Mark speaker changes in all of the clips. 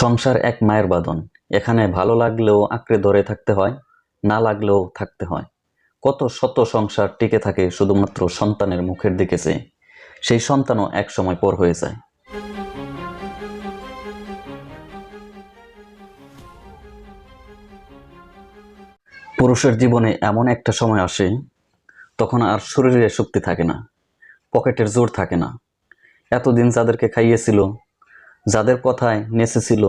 Speaker 1: সংসার এক মায়ের বাদন এখানে ভালো লাগলেও আঁকড়ে ধরে থাকতে হয়, না লাগলেও থাকতে হয়। কত শত সংসার টিকে থাকে শুধুমাত্র সন্তানের মুখের দিকে চেয়ে। সেই সন্তানও এক সময় পর হয়ে যায়। পুরুষের জীবনে এমন একটা সময় আসে, তখন আর শরীরে শক্তি থাকে না, পকেটের জোর থাকে না। এতদিন যাদেরকে খাইয়েছিল যাদের কথায় নেচেছিল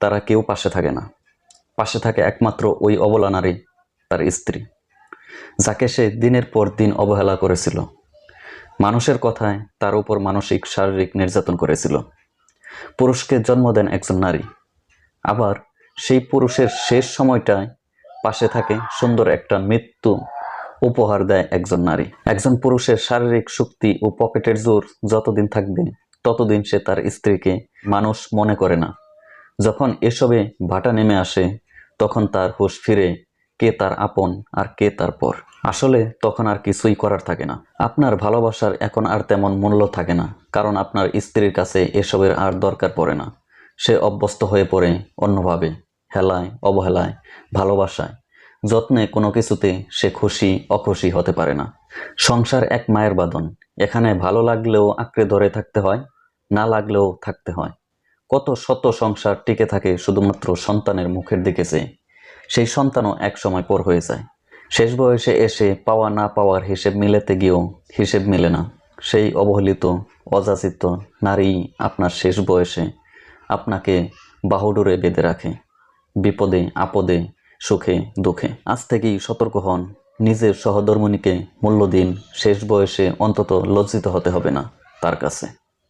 Speaker 1: তারা কেউ পাশে থাকে না। পাশে থাকে একমাত্র ওই অবলা নারী, তার স্ত্রী, যাকে সে দিনের পর দিন অবহেলা করেছিল। মানুষের কথায় তার উপর মানসিক, শারীরিক নির্যাতন করেছিল। পুরুষকে জন্ম দেন একজন নারী। আবার সেই পুরুষের শেষ সময়টায় পাশে থাকে সুন্দর একটা মৃত্যু উপহার দেয় একজন নারী। একজন পুরুষের শারীরিক শক্তি ও পকেটের জোর যতদিন থাকবে ততদিন সে তার স্ত্রীকে মানুষ মনে করে না। যখন এসবে ভাটা নেমে আসে, তখন তার হুঁশ ফিরে কে তার আপন আর কে তার পর। আসলে তখন আর কিছুই করার থাকে না। আপনার ভালোবাসার এখন আর তেমন মূল্য থাকে না, কারণ আপনার স্ত্রীর কাছে এসবের আর দরকার পড়ে না। সে অভ্যস্ত হয়ে পড়ে অন্যভাবে, হেলায়, অবহেলায়, ভালোবাসায়। যত্নে কোনো কিছুতে সে খুশি, অখুশি হতে পারে না। সংসার এক মায়ের বাদন এখানে ভালো লাগলেও আঁকড়ে ধরে থাকতে হয় না লাগলেও থাকতে হয়। কত শত সংসার টিকে থাকে শুধুমাত্র সন্তানের মুখের দিকে চেয়ে সেই সন্তানও এক সময় পর হয়ে যায়। শেষ বয়সে এসে পাওয়া না পাওয়ার হিসেব মিলেতে গিয়েও হিসেব মেলে না। সেই অবহেলিত, অযাচিত নারী আপনার শেষ বয়সে আপনাকে বাহুডোরে বেঁধে রাখে। বিপদে, আপদে, সুখে, দুঃখে। আজ থেকেই সতর্ক হন। নিজের সহধর্মিনীকে মূল্য দিন শেষ বয়সে অন্তত লজ্জিত হতে হবে না তার কাছে।